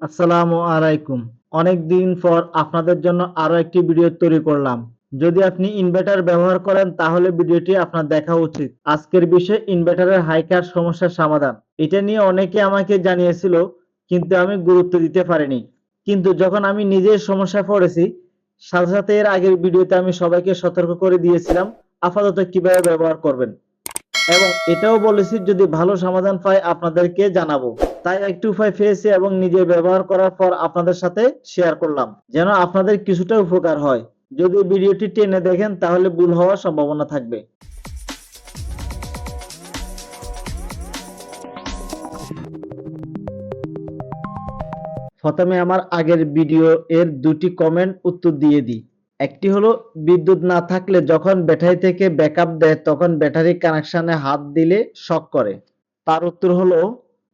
আসসালামু আলাইকুম। অনেক দিন পর আপনাদের জন্য আরও একটি ভিডিও তৈরি করলাম। যদি আপনি ইনভার্টার ব্যবহার করেন, তাহলে ভিডিওটি আপনার দেখা উচিত। আজকের বিষয় ইনভার্টারের হাই কাট সমস্যার সমাধান। এটা নিয়ে অনেকে আমাকে জানিয়েছিল, কিন্তু আমি গুরুত্ব দিতে পারিনি। কিন্তু যখন আমি নিজের সমস্যায় পড়েছি, সাথে সাথে এর আগের ভিডিওতে আমি সবাইকে সতর্ক করে দিয়েছিলাম, আপাতত কীভাবে ব্যবহার করবেন। এবং এটাও বলেছি, যদি ভালো সমাধান পাই, আপনাদেরকে জানাব। তাই একটি উপায় পেয়েছি এবং নিজে ব্যবহার করার পর আপনাদের সাথে শেয়ার করলাম, যেন আপনাদের কিছুটা উপকার হয়। যদি ভিডিওটি টেনে দেখেন, তাহলে ভুল হওয়ার সম্ভাবনা থাকবে। প্রথমে আমার আগের ভিডিও এর দুটি কমেন্ট উত্তর দিয়ে দিই। একটি হলো, বিদ্যুৎ না থাকলে যখন ব্যাটারি থেকে ব্যাকআপ দেয়, তখন ব্যাটারি কানেকশনে হাত দিলে শক করে। তার উত্তর হলো,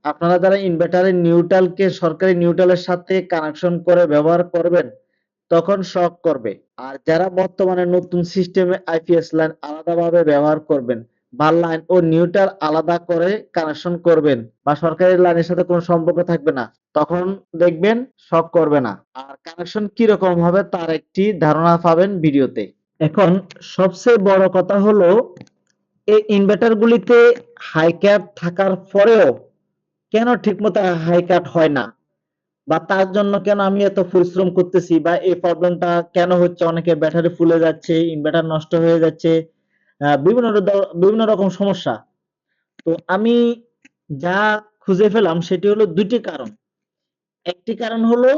আপনারা যারা ইনভার্টারের নিউট্রালকে, সরকারি নিউট্রালের সাথে কানেকশন করে ব্যবহার করবেন, তখন শক করবে। আর যারা বর্তমানে নতুন সিস্টেমে আইপিএস লাইন আলাদাভাবে ব্যবহার করবেন বা লাইন ও নিউটার আলাদা করে কানেকশন করবেন বা সরকারি লাইনের সাথে কোনো সম্পর্ক থাকবে না। তখন দেখবেন শক করবে না। আর কানেকশন কীরকম হবে তার একটি ধারণা পাবেন ভিডিওতে। এখন সবচেয়ে বড় কথা হলো, এই ইনভার্টার গুলিতে হাই ক্যাপ থাকার পরেও কেন ঠিকমতো হাই কাট হয় না? বা তার জন্য কেন আমি এত পরিশ্রম করতেছি? বা এই প্রবলেমটা কেন হচ্ছে? অনেকে ব্যাটারি ফুলে যাচ্ছে ইনভার্টার নষ্ট হয়ে যাচ্ছে। বিভিন্ন বিভিন্ন রকম সমস্যা। তো আমি যা খুঁজে পেলাম, সেটি হলো দুটি কারণ। একটি কারণ হলো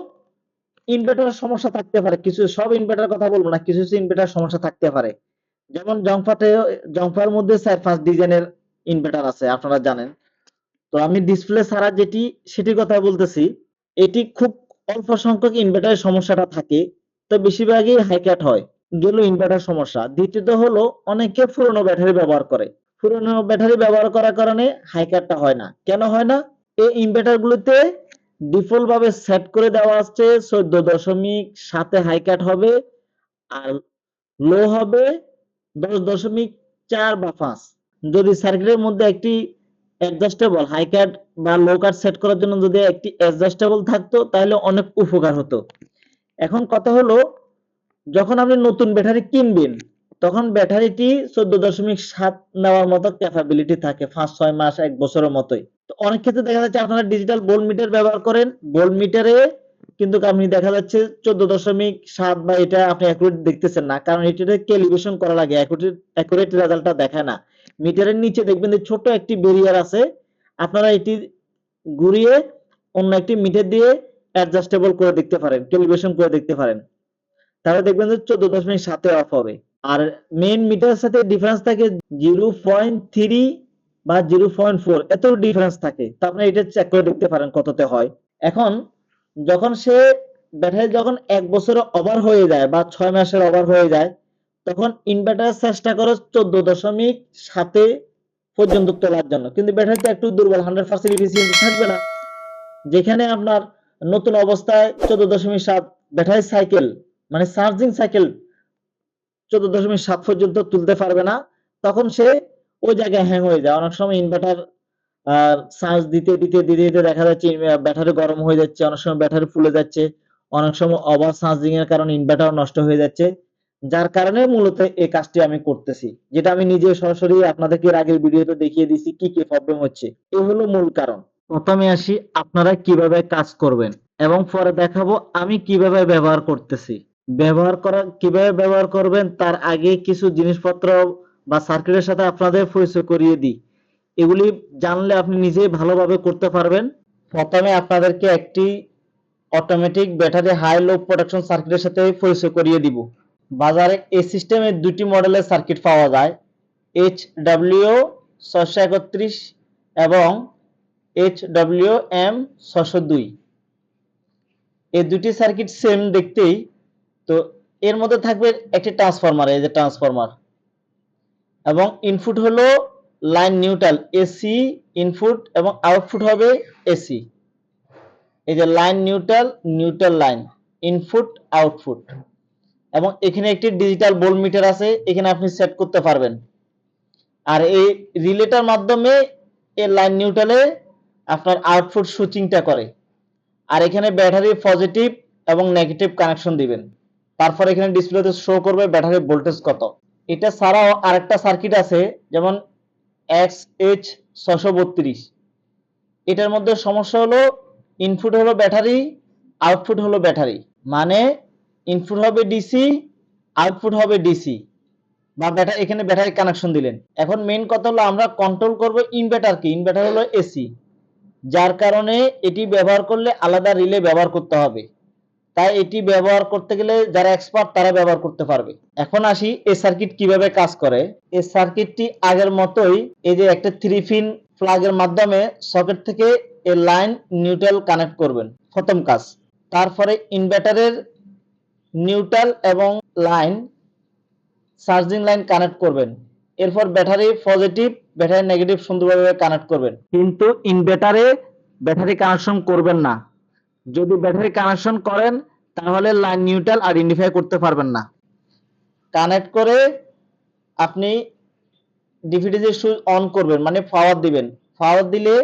ইনভার্টার সমস্যা থাকতে পারে। কিছু সব ইনভার্টার কথা বলব না, কিছু কিছু ইনভার্টার সমস্যা থাকতে পারে। যেমন জংফাতে জংফার মধ্যে চার পাঁচ ডিজাইনের ইনভার্টার আছে, আপনারা জানেন। তো আমি ডিসপ্লে ছাড়া যেটি, সেটির কথা বলতেছি। এটি খুব অল্প সংখ্যক ইনভার্টারের সমস্যাটা থাকে, তো বেশিরভাগই হাইক্যাট হয়। গেল ইনভার্টার সমস্যা। দ্বিতীয়ত হলো, অনেকে পুরনো ব্যাটারি ব্যবহার করে। পুরনো ব্যাটারি ব্যবহার করার কারণে হাইক্যাটটা হয় না। কেন হয় না? এই ইনভার্টার গুলোতে ডিফল্ট ভাবে সেট করে দেওয়া আছে, চোদ্দ দশমিক সাতে হাইক্যাট হবে আর লো হবে দশ দশমিক চার বা পাঁচ। যদি সার্কিটের মধ্যে একটি অ্যাডজাস্টেবল হাই কাট বা লো কাট সেট করার জন্য যদি একটি অ্যাডজাস্টেবল থাকতো, তাহলে অনেক উপকার হতো। এখন কথা হলো যখন আপনি নতুন ব্যাটারি কিনবেন, তখন ব্যাটারিটি চোদ্দ দশমিক সাত নেওয়ার মতো ক্যাপাবিলিটি থাকে, পাঁচ, ছয় মাস, এক বছরের মতোই। তো অনেক ক্ষেত্রে দেখা যাচ্ছে আপনারা ডিজিটাল ভোল্ট মিটার ব্যবহার করেন। ভোল্ট মিটারে কিন্তু আপনি দেখা যাচ্ছে চোদ্দ দশমিক সাত বা এটা আপনি অ্যাকুরেট দেখতেছেন না, কারণ এটাতে ক্যালিব্রেশন করা লাগে অ্যাকুরেট রেজাল্টটা দেখায় না। মিটারের নিচে দেখবেন যে ছোট একটি বেরিয়ার আছে, আপনারা এটি ঘুরিয়ে অন্য একটি মিটার দিয়ে অ্যাডজাস্টেবল করে দেখতে পারেন ক্যালিব্রেশন করে দেখতে পারেন। তাহলে দেখবেন যে চোদ্দ দশমিক সাতে অফ হবে। আর মেন মিটারের সাথে ডিফারেন্স থাকে জিরো পয়েন্ট থ্রি বা জিরো পয়েন্ট ফোর এত ডিফারেন্স থাকে। তা আপনি এটা চেক করে দেখতে পারেন কততে হয়। এখন যখন সে ব্যাটারি যখন এক বছরে ওভার হয়ে যায় বা ছয় মাসের ওভার হয়ে যায়, তখন ইনভার্টার চেষ্টা করে চোদ্দ দশমিক সাতে পর্যন্ত তোলার জন্য। কিন্তু ব্যাটারিতে একটু দুর্বল হান্ড্রেড পার্সেন্ট ইফিসিয়েন্সি থাকবে না। যেখানে আপনার নতুন অবস্থায় চোদ্দ দশমিক সাত ব্যাটারি সাইকেল মানে চার্জিং সাইকেল চোদ্দ দশমিক সাত পর্যন্ত তুলতে পারবে না, তখন সে ওই জায়গায় হ্যাং হয়ে যায়। অনেক সময় ইনভার্টার চার্জ দিতে দিতে দিতে দিতে দেখা যাচ্ছে ব্যাটারি গরম হয়ে যাচ্ছে, অনেক সময় ব্যাটারি ফুলে যাচ্ছে, অনেক সময় ওভার চার্জিং এর কারণে ইনভার্টার নষ্ট হয়ে যাচ্ছে, যার কারণে মূলত এই কাজটি আমি করতেছি। যেটা আমি নিজে সরাসরি আপনাদেরকে আগের ভিডিওতে দেখিয়ে দিছি কি কি প্রবলেম হচ্ছে। এই হলো মূল কারণ। প্রথমে আসি আপনারা কীভাবে কাজ করবেন, এবং পরে দেখাবো আমি কীভাবে ব্যবহার করতেছি। ব্যবহার করা, কীভাবে ব্যবহার করবেন তার আগে কিছু জিনিসপত্র বা সার্কিটের সাথে আপনাদের পরিচয় করিয়ে দিই। এগুলি জানলে আপনি নিজেই ভালোভাবে করতে পারবেন। প্রথমে আপনাদেরকে একটি automatic battery high low protection সার্কিটের সাথে পরিচয় করিয়ে দিব। বাজারে এই সিস্টেমের দুটি মডেলের সার্কিট পাওয়া যায়। এইচ ডাব্লিউ ছশো একত্রিশ এবং এইচ ডাব্লিউ এম ছশো দুই। এই দুটি সার্কিট সেম দেখতেই তো এর মধ্যে থাকবে একটি ট্রান্সফরমার এই যে ট্রান্সফরমার এবং ইনপুট হলো লাইন নিউট্রাল এসি ইনপুট এবং আউটপুট হবে এসি এই যে line neutral neutral line input output এবং এখানে একটি ডিজিটাল ভোল্ট মিটার আছে, এখানে আপনি সেট করতে পারবেন। আর এই রিলেটার মাধ্যমে এই লাইন নিউট্রালে আপনার আউটপুট সুইচিংটা করে। আর এখানে ব্যাটারি পজিটিভ এবং নেগেটিভ কানেকশন দিবেন। তারপর এখানে ডিসপ্লেতে শো করবে ব্যাটারি ভোল্টেজ কত। এটা ছাড়াও আরেকটা সার্কিট আছে, যেমন এক্স এইচ ছশো বত্রিশ। এটার মধ্যে সমস্যা হলো ইনপুট হলো ব্যাটারি আউটপুট হলো ব্যাটারি মানে ইনপুট হবে ডিসি আউটপুট হবে ডিসি বা ব্যাটারি এখানে ব্যাটারি কানেকশন দিলেন। এখন মেন কথা হলো, আমরা কন্ট্রোল করব ইনভার্টারকে ইনভার্টার হলো এসি যার কারণে এটি ব্যবহার করলে আলাদা রিলে ব্যবহার করতে হবে। তাই এটি ব্যবহার করতে গেলে যারা এক্সপার্ট তারা ব্যবহার করতে পারবে। এখন আসি এই সার্কিট কীভাবে কাজ করে। এই সার্কিটটি আগের মতোই এই যে একটা থ্রি পিন প্লাগের মাধ্যমে সকেট থেকে এই লাইন নিউট্রাল কানেক্ট করবেন, প্রথম কাজ। তারপরে ইনভার্টারের নিউট্রাল এবং লাইন চার্জিং লাইন কানেক্ট করবেন। এরপর ব্যাটারি পজিটিভ ব্যাটারি নেগেটিভ সুন্দরভাবে কানেক্ট করবেন। কিন্তু ইনভার্টারে ব্যাটারি কানেকশন করবেন না। যদি ব্যাটারি কানেকশন করেন, তাহলে লাইন নিউট্রাল আইডেন্টিফাই করতে পারবেন না। কানেক্ট করে আপনি ডিভিডিতে সুইচ অন করবেন মানে পাওয়ার দিবেন। পাওয়ার দিলে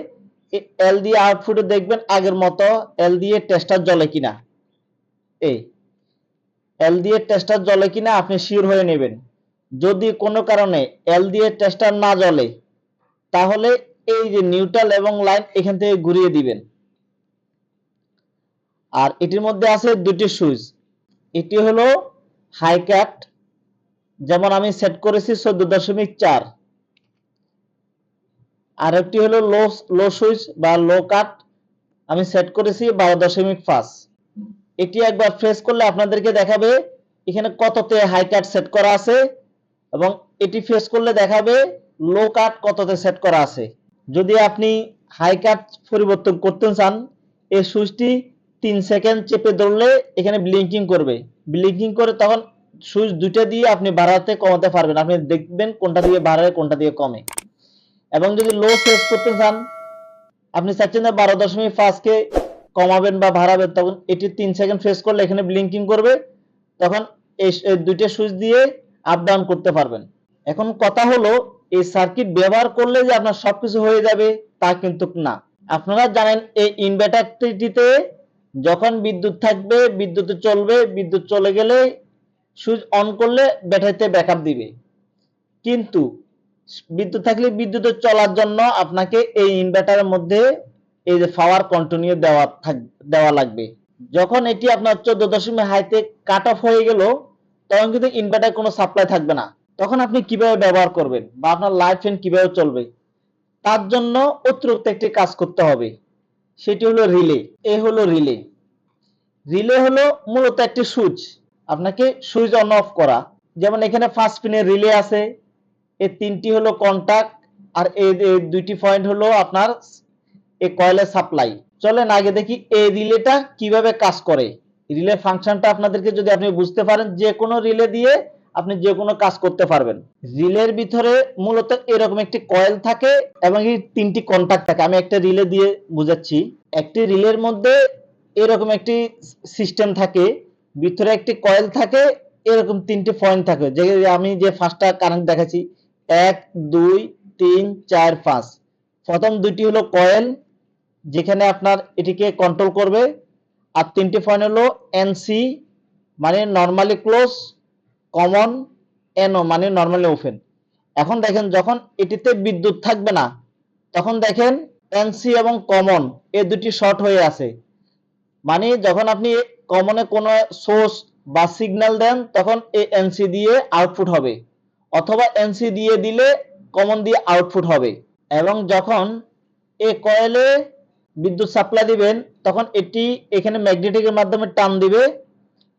এল দিয়ে আউটপুটে দেখবেন আগের মতো এল দিয়ে টেস্টার জ্বলে কিনা। এই এল দিয়ে টেস্টার জ্বলে কিনা আপনি শিওর হয়ে নেবেন। যদি কোনো কারণে এল দিয়ে টেস্টার না জ্বলে, তাহলে এই যে নিউট্রাল এবং লাইন এখান থেকে ঘুরিয়ে দিবেন। আর এটির মধ্যে আছে দুটি সুইচ এটি হলো হাই কাট যেমন আমি সেট করেছি চোদ্দ দশমিক চার। আর একটি হলো লো লো সুইচ বা লো কাট আমি সেট করেছি বারো দশমিক পাঁচ। এটি একবার প্রেস করলে আপনাদেরকে দেখাবে এখানে কততে হাই কাট সেট করা আছে এবং এটি প্রেস করলে দেখাবে লো কাট কততে সেট করা আছে। যদি আপনি হাই কাট পরিবর্তন করতে চান, এই সুইচটি তিন সেকেন্ড চেপে ধরলে এখানে ব্লিঙ্কিং করবে। ব্লিঙ্কিং করে তখন সুইচ দুইটা দিয়ে আপনি বাড়াতে, কমাতে পারবেন। আপনি দেখবেন কোনটা দিয়ে বাড়ায়, কোনটা দিয়ে কমে। এবং যদি লো প্রেস করতে চান, আপনি চাচ্ছেন যে বারো দশমিক পাঁচকে কমাবেন বা বাড়াবেন, তখন এটি তিন সেকেন্ড প্রেস করলে এখানে ব্লিঙ্কিং করবে। তখন এই দুইটা সুইচ দিয়ে আপ ডাউন করতে পারবেন। এখন কথা হলো, এই সার্কিট ব্যবহার করলে যে আপনার সবকিছু হয়ে যাবে, তা কিন্তু না। আপনারা জানেন এই ইনভার্টারটিতে যখন বিদ্যুৎ থাকবে বিদ্যুতে চলবে, বিদ্যুৎ চলে গেলে সুইচ অন করলে ব্যাটারিতে ব্যাকআপ দিবে। কিন্তু বিদ্যুৎ থাকলে বিদ্যুতে চলার জন্য আপনাকে এই ইনভার্টারের মধ্যে এই যে পাওয়ার কন্টিনিউ দেওয়া থাক- দেওয়া লাগবে। যখন এটি আপনার চোদ্দ দশমিক হাইতে কাট অফ হয়ে গেল, তখন কিন্তু ইনভার্টার কোনো সাপ্লাই থাকবে না। তখন আপনি কীভাবে ব্যবহার করবেন বা আপনার লাইফ ফ্যান কীভাবে চলবে, তার জন্য অতিরিক্ত একটি কাজ করতে হবে। সেটি হলো রিলে এ হলো রিলে রিলে হলো মূলত একটি সুইচ। আপনাকে সুইচ অন অফ করা। যেমন এখানে ফার্স্ট পিনের রিলে আছে এই তিনটি হলো কন্টাক্ট আর এই দুইটি পয়েন্ট হলো আপনার এ কয়েলের সাপ্লাই চলেন আগে দেখি এই রিলেটা কীভাবে কাজ করে। রিলে ফাংশনটা আপনাদেরকে যদি আপনি বুঝতে পারেন, যে কোনো রিলে দিয়ে আপনি যে কোনো কাজ করতে পারবেন। রিলের ভিতরে মূলত এরকম একটি কয়েল থাকে এবং এই তিনটি কন্টাক্ট থাকে। আমি একটা রিলে দিয়ে বুঝাচ্ছি। একটি রিলের মধ্যে এরকম একটি সিস্টেম থাকে, ভিতরে একটি কয়েল থাকে, এরকম তিনটি পয়েন্ট থাকে। যে আমি যে ফার্স্টটা কারেন্ট দেখাচ্ছি, এক, দুই, তিন, চার, পাঁচ। প্রথম দুইটি হলো কয়েল যেখানে আপনার এটিকে কন্ট্রোল করবে। আর তিনটি পয়েন্ট হলো এনসি মানে নর্মালি ক্লোজ কমন এনও মানে নর্মালি ওপেন এখন দেখেন যখন এটিতে বিদ্যুৎ থাকবে না, তখন দেখেন এনসি এবং কমন এ দুটি শর্ট হয়ে আছে। মানে যখন আপনি কমনে কোনো সোর্স বা সিগন্যাল দেন, তখন এই এনসি দিয়ে আউটপুট হবে। অথবা এনসি দিয়ে দিলে কমন দিয়ে আউটপুট হবে। এবং যখন এ কয়েলে বিদ্যুৎ সাপ্লাই দিবেন, তখন এটি এখানে ম্যাগনেটিকের মাধ্যমে টান দিবে।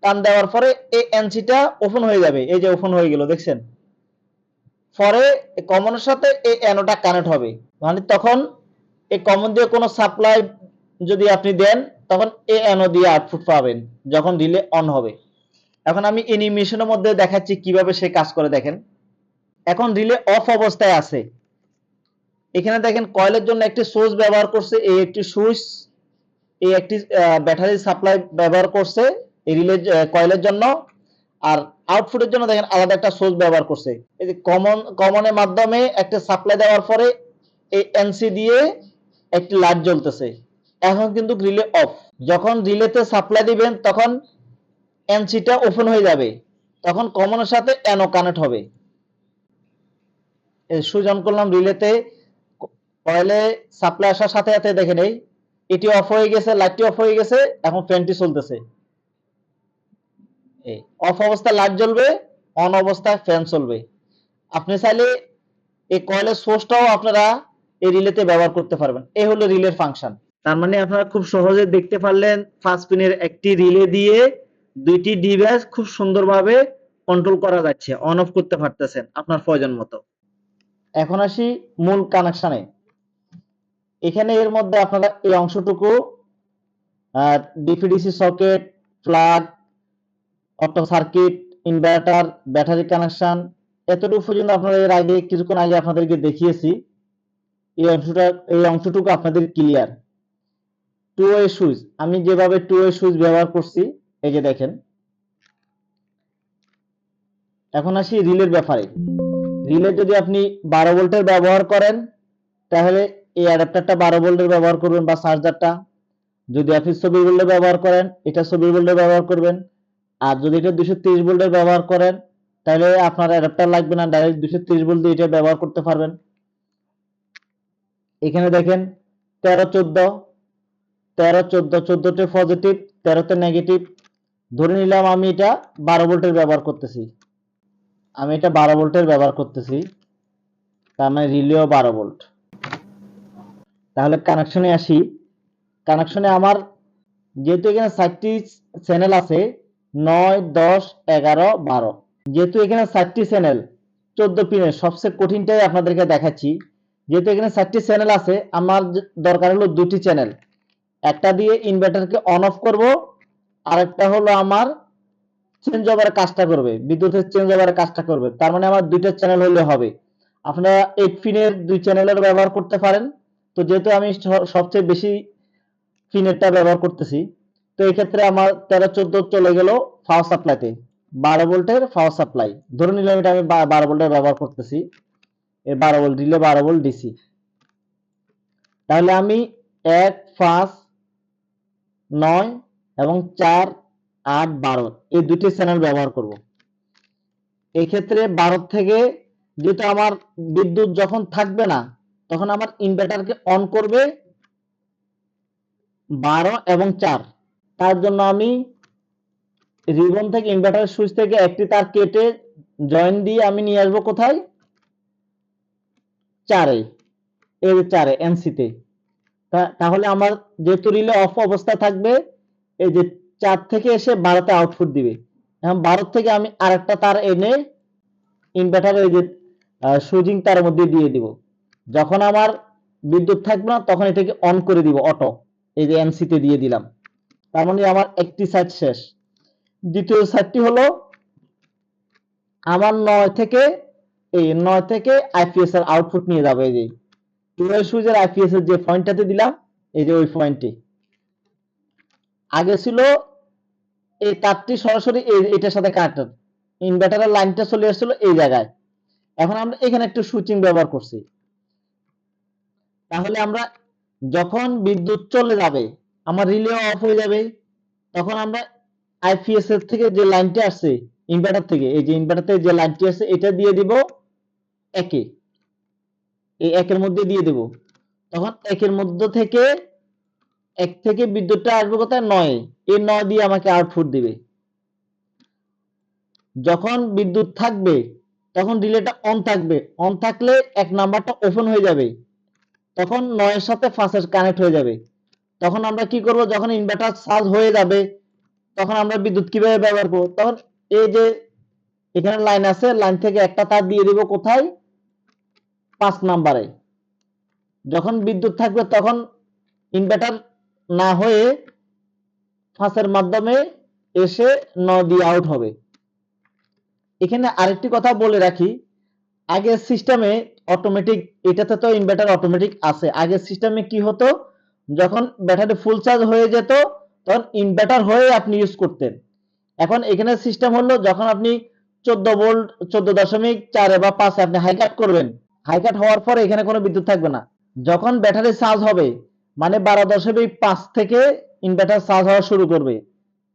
টান দেওয়ার পরে এই এনসিটা ওপেন হয়ে যাবে। এই যে ওপেন হয়ে গেল, দেখছেন? পরে কমনের সাথে এই অ্যানোটা কানেক্ট হবে। মানে তখন এই কমন দিয়ে কোনো সাপ্লাই যদি আপনি দেন, তখন এ অ্যানো দিয়ে আউটপুট পাবেন, যখন রিলে অন হবে। এখন আমি অ্যানিমেশনের মধ্যে দেখাচ্ছি কীভাবে সে কাজ করে, দেখেন। এখন রিলে অফ অবস্থায় আছে। এখানে দেখেন কয়েলের জন্য একটি সোর্স ব্যবহার করছে, এই একটি সুইচ এই একটি ব্যাটারি সাপ্লাই ব্যবহার করছে। এই রিলে কয়েলের জন্য। আর আউটপুটের জন্য দেখেন আলাদা একটা সোর্স ব্যবহার করছে। এই যে কমন কমনের মাধ্যমে একটা সাপ্লাই দেওয়ার পরে এই এনসি দিয়ে একটি লাইট জ্বলতেছে। এখন কিন্তু রিলে অফ যখন রিলেতে সাপ্লাই দিবেন, তখন এনসিটা ওপেন হয়ে যাবে। তখন কমনের সাথে এনও কানেক্ট হবে। অন করলাম রিলেতে কয়েলে সাপ্লাই আসার সাথে সাথে দেখে নেই এটি অফ হয়ে গেছে লাইটটি অফ হয়ে গেছে, এখন ফ্যানটি চলতেছে। অফ অবস্থায় লাইট জ্বলবে অন অবস্থায় ফ্যান চলবে। আপনি চাইলে এই কয়েলের সোর্সটাও আপনারা এই রিলেতে ব্যবহার করতে পারবেন। এই হলো রিলের ফাংশন তার মানে আপনারা খুব সহজে দেখতে পারলেন ফার্স্ট পিনের একটি রিলে দিয়ে দুইটি ডিভাইস খুব সুন্দরভাবে কন্ট্রোল করা যাচ্ছে অন অফ করতে পারতেছেন আপনার প্রয়োজন মতো। এখন আসি মূল কানেকশনে এখানে এর মধ্যে আপনারা এই অংশটুকু আর DPDC socket plug auto circuit inverter battery connection এতটুকু পর্যন্ত আপনারা এর আগে, কিছুক্ষণ আগে আপনাদেরকে দেখিয়েছি। এই অংশটা, এই অংশটুকু আপনাদের ক্লিয়ার টু ওয়ে সুইচ আমি যেভাবে টু ওয়ে সুইচ ব্যবহার করছি, এই যে দেখেন। এখন আসি রিলের ব্যাপারে। রিলে যদি আপনি বারো ভোল্টের ব্যবহার করেন, তাহলে এই অ্যাডাপ্টারটা বারো ভোল্টের ব্যবহার করবেন বা চার্জারটা যদি আপনি চব্বিশ ভোল্টের ব্যবহার করেন, এটা চব্বিশ ভোল্টের ব্যবহার করবেন। আর যদি এটা দুশো তিরিশ ভোল্টের ব্যবহার করেন, তাহলে আপনার অ্যাডাপ্টার লাগবে না ডাইরেক্ট দুশো তিরিশ ভোল্ট দিয়ে এটা ব্যবহার করতে পারবেন। এখানে দেখেন, তেরো চোদ্দ তেরো চোদ্দ, চোদ্দতে পজিটিভ তেরোতে নেগেটিভ ধরে নিলাম আমি এটা বারো ভোল্টের ব্যবহার করতেছি। আমি এটা বারো ভোল্টের ব্যবহার করতেছি, তার মানে রিলেও বারো ভোল্ট। তাহলে কানেকশনে আসি। কানেকশনে আমার, যেহেতু এখানে চারটি চ্যানেল আছে নয়, দশ, এগারো, বারো। যেহেতু এখানে চারটি চ্যানেল চোদ্দ পিনের সবচেয়ে কঠিনটাই আপনাদেরকে দেখাচ্ছি। যেহেতু এখানে চারটি চ্যানেল আছে, আমার দরকার হলো দুটি চ্যানেল একটা দিয়ে ইনভার্টারকে অন অফ করব, আরেকটা হলো আমার চেঞ্জ ওভারের কাজটা করবে, বিদ্যুতের চেঞ্জ ওভারের কাজটা করবে। তার মানে আমার দুইটা চ্যানেল হলে হবে। আপনারা এইট পিনের দুই চ্যানেলের ব্যবহার করতে পারেন। তো যেহেতু আমি সবচেয়ে বেশি পিনেরটা ব্যবহার করতেছি তো এই ক্ষেত্রে আমার তেরো চোদ্দ চলে গেল পাওয়ার সাপ্লাইতে বারো ভোল্টের পাওয়ার সাপ্লাই ধরে নিলাম এটা আমি বারো ভোল্টের ব্যবহার করতেছি। এই বারো ভোল্ট দিলে বারো ভোল্ট ডিসি তাহলে আমি এক, পাঁচ, নয় এবং চার, আট, বারো এই দুটি চ্যানেল ব্যবহার করব। এই ক্ষেত্রে বারো থেকে যেহেতু আমার বিদ্যুৎ যখন থাকবে না, তখন আমার ইনভার্টারকে অন করবে বারো এবং চার। তার জন্য আমি রিবন থেকে ইনভার্টার সুইচ থেকে একটি তার কেটে জয়েন দিয়ে আমি নিয়ে আসব কোথায়? চারে। যে চারে এনসিতে তাহলে আমার যেহেতু রিলে অফ অবস্থা থাকবে, এই যে চার থেকে এসে বারোতে আউটপুট দিবে। এখন বারো থেকে আমি আরেকটা তার এনে ইনভার্টার এই যে সুইচিং তার মধ্যে দিয়ে দিব। যখন আমার বিদ্যুৎ থাকবে না, তখন এটাকে অন করে দিব অটো এই যে এনসিতে দিয়ে দিলাম। তার মানে আমার একটি সাইড শেষ। দ্বিতীয় সাইডটি হলো আমার নয় থেকে এই নয় থেকে আইপিএস এর আউটপুট নিয়ে যাবে এই যে টুয়েলভ আইপিএস এর যে পয়েন্টটাতে দিলাম, এই যে ওই পয়েন্টে আগে ছিল এই তারটি সরাসরি এটার সাথে কানেক্টেড ইনভার্টারের লাইনটা চলে এসেছিল এই জায়গায়। এখন আমরা এখানে একটু সুইচিং ব্যবহার করছি। তাহলে আমরা যখন বিদ্যুৎ চলে যাবে আমার রিলে অফ হয়ে যাবে। তখন আমরা আইপিএস এর থেকে যে লাইনটি আসছে ইনভার্টার থেকে, এই যে ইনভার্টার থেকে যে লাইনটি আসছে, এটা দিয়ে দিব একে। এই একের মধ্যে দিয়ে দেব। তখন একের মধ্যে থেকে এক থেকে বিদ্যুৎটা আসবে কোথায়? নয়। এই নয় দিয়ে আমাকে আউটপুট দিবে। যখন বিদ্যুৎ থাকবে, তখন রিলেটা অন থাকবে। অন থাকলে এক নাম্বারটা ওপেন হয়ে যাবে। তখন নয়ের সাথে ফাঁসের কানেক্ট হয়ে যাবে। তখন আমরা কি করব? যখন ইনভার্টার চার্জ হয়ে যাবে, তখন আমরা বিদ্যুৎ কীভাবে ব্যবহার করব? তখন এই যে এখানে লাইন আছে লাইন থেকে একটা তার দিয়ে দিব কোথায়? পাঁচ নাম্বারে। যখন বিদ্যুৎ থাকবে, তখন ইনভার্টার না হয়ে ফাঁসের মাধ্যমে এসে ন দিয়ে আউট হবে। এখানে আরেকটি কথা বলে রাখি, আগের সিস্টেমে অটোমেটিক এটাতে তো ইনভার্টার অটোমেটিক আছে। আগের সিস্টেমে কি হতো? যখন ব্যাটারি ফুল চার্জ হয়ে যেত, তখন ইনভার্টার হয়ে আপনি ইউজ করতেন। এখন এখানে সিস্টেম হলো যখন আপনি চোদ্দ ভোল্ট চোদ্দ দশমিক চারে বা পাঁচে আপনি হাই কাট করবেন। হাই কাট হওয়ার পরে এখানে কোনো বিদ্যুৎ থাকবে না। যখন ব্যাটারি চার্জ হবে মানে বারো দশমিক পাঁচ থেকে ইনভার্টার চার্জ হওয়া শুরু করবে,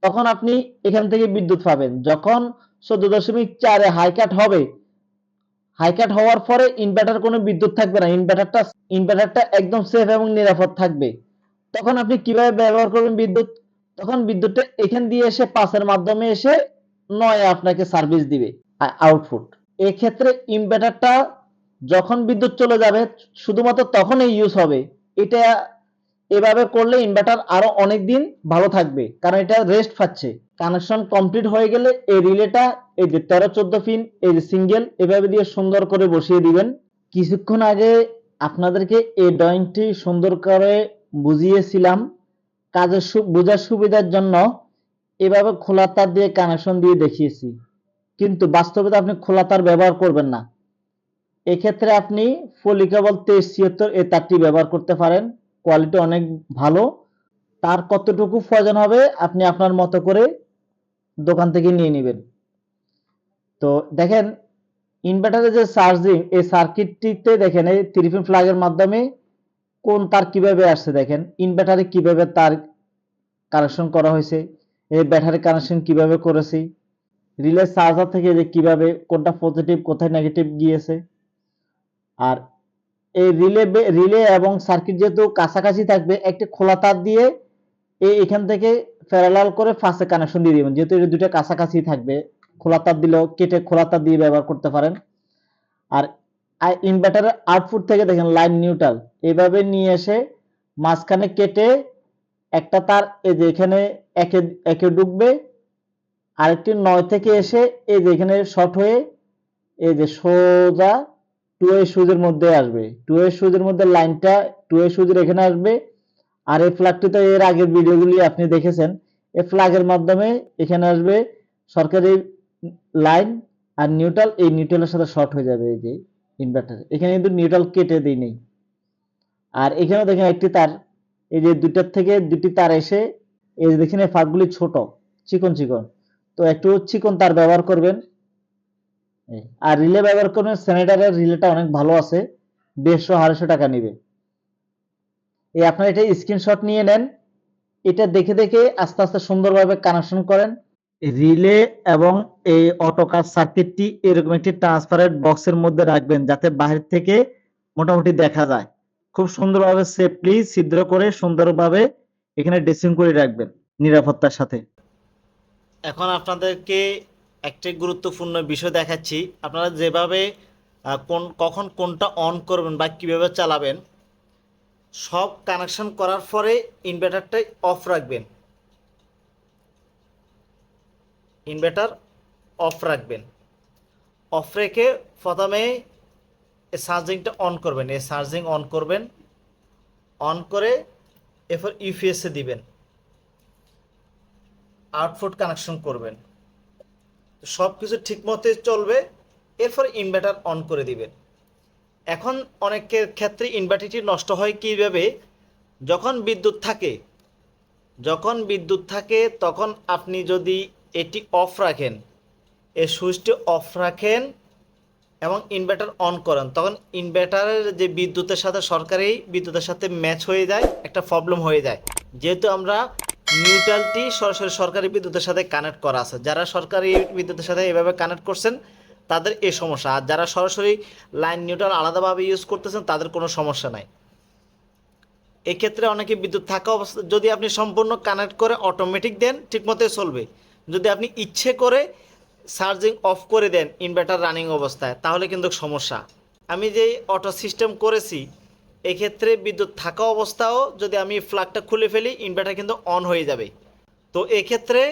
তখন আপনি এখান থেকে বিদ্যুৎ পাবেন। যখন চোদ্দ দশমিক চারে হাই কাট হবে হাই কাট হওয়ার পরে ইনভার্টার কোনো বিদ্যুৎ থাকবে না। ইনভার্টারটা ইনভার্টারটা একদম সেফ এবং নিরাপদ থাকবে। তখন আপনি কীভাবে ব্যবহার করবেন বিদ্যুৎ? তখন বিদ্যুৎটা এখান দিয়ে এসে পাসের মাধ্যমে এসে নয় আপনাকে সার্ভিস দিবে আউটপুট এক্ষেত্রে ইনভার্টারটা যখন বিদ্যুৎ চলে যাবে, শুধুমাত্র তখনই ইউজ হবে। এটা এভাবে করলে ইনভার্টার আরও অনেক দিন ভালো থাকবে। কারণ এটা রেস্ট পাচ্ছে। কানেকশন কমপ্লিট হয়ে গেলে এই রিলেটা এই যে তেরো চোদ্দ পিন এই যে সিঙ্গেল এভাবে দিয়ে সুন্দর করে বসিয়ে দিবেন। কিছুক্ষণ আগে আপনাদেরকে এই ড্রয়িংটি সুন্দর করে বুঝিয়েছিলাম। কাজের বোঝার সুবিধার জন্য এভাবে খোলা তার দিয়ে কানেকশন দিয়ে দেখিয়েছি। কিন্তু বাস্তবে আপনি খোলা তার ব্যবহার করবেন না। এক্ষেত্রে আপনি ফলিকেবল তেইশ ছিয়াত্তর এই তারটি ব্যবহার করতে পারেন। কোয়ালিটি অনেক ভালো, তার কতটুকু প্রয়োজন হবে আপনি আপনার মতো করে দোকান থেকে নিয়ে নেবেন। তো দেখেন ইনভার্টারের যে চার্জিং এই সার্কিটটিতে দেখেন, এই থ্রি ফ্ল্যাগের মাধ্যমে কোন তার কীভাবে আসছে দেখেন ইনভার্টারে কীভাবে তার কানেকশন করা হয়েছে, এই ব্যাটারি কানেকশন কীভাবে করেছি রিলে চার্জার থেকে যে কীভাবে, কোনটা পজিটিভ কোথায় নেগেটিভ গিয়েছে, আর এই রিলে রিলে এবং সার্কিট যেহেতু কাছাকাছি থাকবে, একটি খোলা তার দিয়ে এই এখান থেকে প্যারালাল করে ফাঁসে কানেকশন দিয়ে দিবেন। যেহেতু এটা দুটো কাছাকাছি থাকবে, খোলা তার দিলেও কেটে খোলা তার দিয়ে ব্যবহার করতে পারেন। আর ইনভার্টারের আউটপুট থেকে দেখেন লাইন নিউট্রাল এভাবে নিয়ে এসে মাঝখানে কেটে একটা তার এই যে এখানে একে একে ঢুকবে। আরেকটি নয় থেকে এসে এই যে এখানে শর্ট হয়ে এই যে সোজা টু এ সুজের মধ্যে আসবে। টু এ সুজের মধ্যে লাইনটা টু এ সুজের এখানে আসবে। আর এই ফ্ল্যাগটিতে এর আগের ভিডিওগুলি আপনি দেখেছেন। এই ফ্ল্যাগের মাধ্যমে এখানে আসবে সরকারি লাইন আর নিউট্রাল এই নিউট্রালের সাথে শর্ট হয়ে যাবে এই যে ইনভার্টার এখানে কিন্তু নিউট্রাল কেটে দিই নেই। আর এখানে দেখেন একটি তার। এই যে দুইটার থেকে দুটি তার এসে এই দেখেন এই ফাঁকগুলি ছোট, চিকন চিকন। তো একটু চিকন তার ব্যবহার করবেন। আর রিলে ব্যবহার করবেন স্যানিটারের রিলেটা অনেক ভালো আছে দেড়শো আড়াইশো টাকা নিবে। এই আপনার এটা স্ক্রিনশট নিয়ে নেন এটা দেখে দেখে আস্তে আস্তে সুন্দরভাবে কানেকশন করেন। রিলে এবং এই অটোকার সার্কিটটি এরকম একটি ট্রান্সপারেন্ট বক্সের মধ্যে রাখবেন যাতে বাহির থেকে মোটামুটি দেখা যায়। খুব সুন্দরভাবে সেফলি ছিদ্র করে সুন্দরভাবে এখানে ড্রেসিং করে রাখবেন নিরাপত্তার সাথে। এখন আপনাদেরকে একটি গুরুত্বপূর্ণ বিষয় দেখাচ্ছি। আপনারা যেভাবে কোন, কখন কোনটা অন করবেন বা কীভাবে চালাবেন, সব কানেকশন করার পরে ইনভার্টারটাই অফ রাখবেন। ইনভার্টার অফ রাখবেন। অফ রেখে প্রথমে চার্জিংটা অন করবেন। এই চার্জিং অন করবেন। অন করে এরপর ইউপিএসে দিবেন। আউটপুট কানেকশন করবেন। সব কিছু ঠিক মতো চলবে, এরপর ইনভার্টার অন করে দিবেন এখন অনেকের ক্ষেত্রে ইনভার্টারটি নষ্ট হয় কীভাবে? যখন বিদ্যুৎ থাকে, যখন বিদ্যুৎ থাকে, তখন আপনি যদি এটি অফ রাখেন, এই সুইচটি অফ রাখেন এবং ইনভার্টার অন করেন, তখন ইনভার্টারের যে বিদ্যুতের সাথে সরকারি বিদ্যুতের সাথে ম্যাচ হয়ে যায়, একটা প্রবলেম হয়ে যায়। যেহেতু আমরা নিউট্রালটি সরাসরি সরকারি বিদ্যুতের সাথে কানেক্ট করা আছে। যারা সরকারি বিদ্যুতের সাথে এভাবে কানেক্ট করছেন, তাদের এই সমস্যা। আর যারা সরাসরি লাইন নিউট্রাল আলাদাভাবে ইউজ করতেছেন, তাদের কোনো সমস্যা নাই। এক্ষেত্রে অনেকে বিদ্যুৎ থাকা অবস্থা যদি আপনি সম্পূর্ণ কানেক্ট করে অটোমেটিক দেন, ঠিকমতোই চলবে। যদি আপনি ইচ্ছে করে চার্জিং অফ করে দেন ইনভার্টার রানিং অবস্থায়, তাহলে কিন্তু সমস্যা। আমি যে অটো সিস্টেম করেছি এক্ষেত্রে বিদ্যুৎ থাকা অবস্থাও যদি আমি ফ্ল্যাগটা খুলে ফেলি ইনভার্টার কিন্তু অন হয়ে যাবে। তো এক্ষেত্রে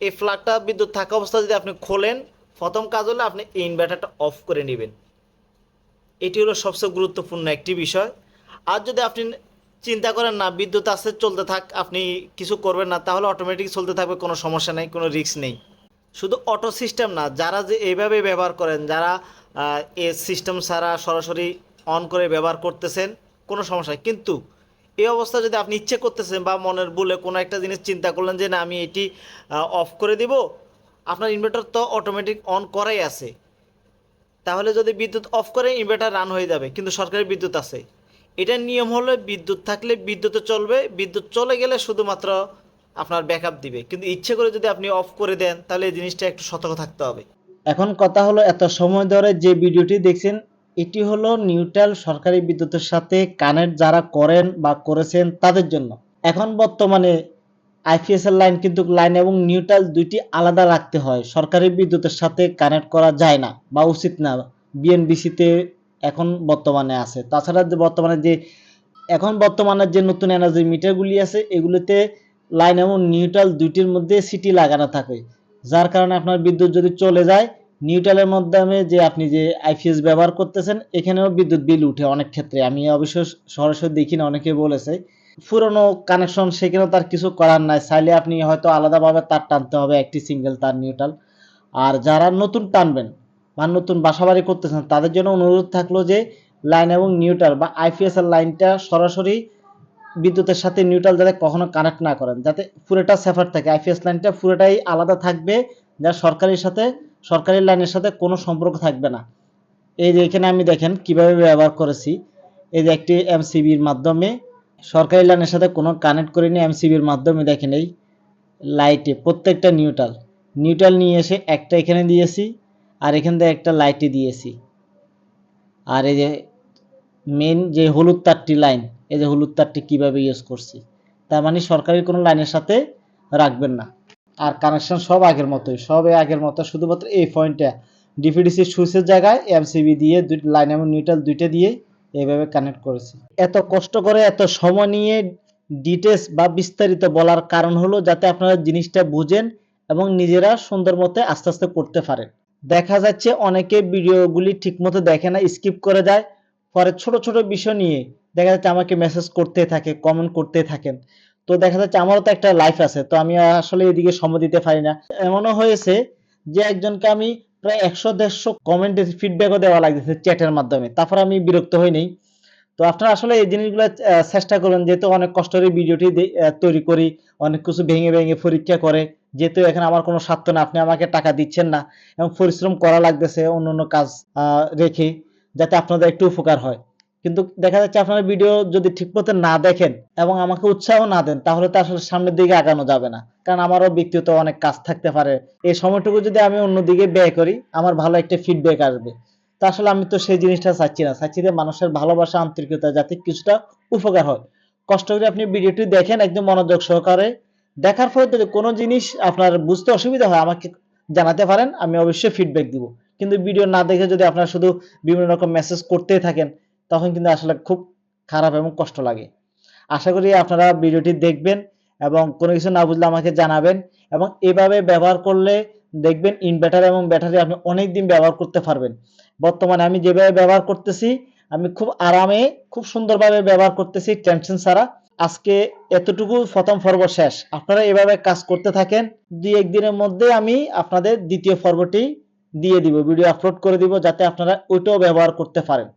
এই ফ্ল্যাগটা বিদ্যুৎ থাকা অবস্থা যদি আপনি খোলেন, প্রথম কাজ হলে আপনি ইনভার্টারটা অফ করে নেবেন। এটি হলো সবচেয়ে গুরুত্বপূর্ণ একটি বিষয়। আর যদি আপনি চিন্তা করেন, না, বিদ্যুৎ আছে, চলতে থাক, আপনি কিছু করবেন না, তাহলে অটোমেটিক চলতে থাকবে, কোনো সমস্যা নেই, কোনো রিস্ক নেই। শুধু অটো সিস্টেম না, যারা যে এইভাবে ব্যবহার করেন, যারা এ সিস্টেম ছাড়া সরাসরি অন করে ব্যবহার করতেছেন, কোনো সমস্যা কিন্তু এই অবস্থা যদি আপনি ইচ্ছে করতেছেন বা মনের ভুলে কোনো একটা জিনিস চিন্তা করলেন যে, না, আমি এটি অফ করে দিব, আপনার ইনভার্টার তো অটোমেটিক অন করাই আছে। তাহলে যদি বিদ্যুৎ অফ করে ইনভার্টার রান হয়ে যাবে, কিন্তু সরকারি বিদ্যুৎ আছে। এটার নিয়ম হলো বিদ্যুৎ থাকলে বিদ্যুতে চলবে, বিদ্যুৎ চলে গেলে শুধুমাত্র আপনার ব্যাকআপ দিবে। কিন্তু ইচ্ছে করে যদি আপনি অফ করে দেন, তাহলে এই জিনিসটা একটু সতর্ক থাকতে হবে। এখন কথা হলো এত সময় ধরে যে ভিডিওটি দেখছেন এটি হলো নিউট্রাল সরকারি বিদ্যুতের সাথে কানেক্ট যারা করেন বা করেছেন তাদের জন্য। এখন বর্তমানে আইপিএস এর লাইন কিন্তু লাইন এবং নিউট্রাল দুইটি আলাদা রাখতে হয়। সরকারি বিদ্যুতের সাথে কানেক্ট করা যায় না বা উচিত না। বিএনবিসিতে এখন বর্তমানে আছে। তাছাড়া যে বর্তমানে যে এখন বর্তমানে যে নতুন এনার্জি মিটারগুলি আছে, এগুলিতে লাইন এবং নিউট্রাল দুইটির মধ্যে সিটি লাগানো থাকে। যার কারণে আপনার বিদ্যুৎ যদি চলে যায় নিউট্রালের মাধ্যমে যে আপনি যে আইপিএস ব্যবহার করতেছেন, এখানেও বিদ্যুৎ বিল উঠে অনেক ক্ষেত্রে। আমি অবশ্য সরাসরি দেখি না, অনেকে বলেছে। পুরনো কানেকশন সেখানেও তার কিছু করার নাই। চাইলে আপনি হয়তো আলাদাভাবে তার টানতে হবে, একটি সিঙ্গেল তার নিউট্রাল আর যারা নতুন টানবেন বা নতুন বাসাবাড়ি করতেছেন, তাদের জন্য অনুরোধ থাকল যে লাইন এবং নিউট্রাল বা আইপিএস এর লাইনটা সরাসরি বিদ্যুতের সাথে নিউট্রাল যাতে কখনো কানেক্ট না করেন। যাতে পুরোটা সেপারেট থাকে। আইপিএস লাইনটা পুরোটাই আলাদা থাকবে, যা সরকারের সাথে সরকারি লাইনের সাথে কোনো সম্পর্ক থাকবে না। এই যে এখানে আমি দেখেন কীভাবে ব্যবহার করেছি। এই যে একটি এমসিবির মাধ্যমে সরকারি লাইনের সাথে কোনো কানেক্ট করিনি এমসিবির মাধ্যমে দেখেন এই লাইটে প্রত্যেকটা নিউট্রাল। নিউট্রাল নিয়ে এসে একটা এখানে দিয়েছি আর এখান থেকে একটা লাইটে দিয়েছি। আর এই যে মেন যে হলুদ তারটি লাইন, এই যে হলুদ তারটি কীভাবে ইউজ করছি, তার মানে সরকারি কোনো লাইনের সাথে রাখবেন না। আর কানেকশন সব আগের মতোই। সব আগের মতো, শুধুমাত্র এই পয়েন্টটা ডিপিডিসি সুইচের জায়গায় এমসিবি দিয়ে দুই লাইন এবং নিউট্রাল দুইটা দিয়ে এইভাবে কানেক্ট করেছি। এত কষ্ট করে, এত সময় নিয়ে ডিটেলস বা বিস্তারিত বলার কারণ হলো যাতে আপনারা জিনিসটা বুঝেন এবং নিজেরা সুন্দর মতে আস্তে আস্তে করতে পারেন। দেখা যাচ্ছে অনেকে ভিডিওগুলি ঠিকমতো দেখে না স্কিপ করে যায়। পরে ছোট ছোট বিষয় নিয়ে দেখা যাচ্ছে আমাকে মেসেজ করতে থাকে কমেন্ট করতে থাকেন। তো দেখা যাচ্ছে আমারও তো একটা লাইফ আছে, তো আমি আসলে এদিকে সময় দিতে পারি না। এমনও হয়েছে যে একজনকে আমি প্রায় একশো দেড়শো কমেন্টে ফিডব্যাকও দেওয়া লাগতেছে চ্যাটের মাধ্যমে। তারপর আমি বিরক্ত হই নেই তো আপনারা আসলে এই জিনিসগুলো চেষ্টা করবেন, যেহেতু অনেক কষ্ট করে ভিডিওটি তৈরি করি, অনেক কিছু ভেঙে ভেঙে পরীক্ষা করে, যেহেতু এখানে আমার কোনো স্বার্থ না, আপনি আমাকে টাকা দিচ্ছেন না, এবং পরিশ্রম করা লাগতেছে অন্য অন্য কাজ রেখে, যাতে আপনাদের একটু উপকার হয়। কিন্তু দেখা যাচ্ছে আপনার ভিডিও যদি ঠিকমতো না দেখেন এবং আমাকে উৎসাহ না দেন, তাহলে তো আসলে সামনের দিকে আগানো যাবে না। কারণ আমারও ব্যক্তিগত অনেক কাজ থাকতে পারে। এই সময়টুকু যদি আমি অন্যদিকে ব্যয় করি, আমার ভালো একটা ফিডব্যাক আসবে। তা আসলে আমি তো সেই জিনিসটা চাচ্ছি না। চাচ্ছি যে মানুষের ভালোবাসা, আন্তরিকতা যাতে কিছুটা উপকার হয়। কষ্ট করে আপনি ভিডিওটি দেখেন, একদম মনোযোগ সহকারে। দেখার পরে যদি কোনো জিনিস আপনার বুঝতে অসুবিধা হয়, আমাকে জানাতে পারেন, আমি অবশ্যই ফিডব্যাক দিব। কিন্তু ভিডিও না দেখে যদি আপনারা শুধু বিভিন্ন রকম মেসেজ করতেই থাকেন তখন কিন্তু আসলে খুব খারাপ এবং কষ্ট লাগে। আশা করি আপনারা ভিডিওটি দেখবেন এবং কোনো কিছু না বুঝলে আমাকে জানাবেন এবং এভাবে ব্যবহার করলে দেখবেন ইনভার্টার এবং ব্যাটারি আপনি অনেক দিন ব্যবহার করতে পারবেন। বর্তমানে আমি যেভাবে ব্যবহার করতেছি, আমি খুব আরামে, খুব সুন্দরভাবে ব্যবহার করতেছি টেনশন ছাড়া। আজকে এতটুকু, প্রথম পর্ব শেষ। আপনারা এভাবে কাজ করতে থাকেন, দুই একদিনের মধ্যে আমি আপনাদের দ্বিতীয় পর্বটি দিয়ে দিব ভিডিও আপলোড করে দিব, যাতে আপনারা ওইটাও ব্যবহার করতে পারেন।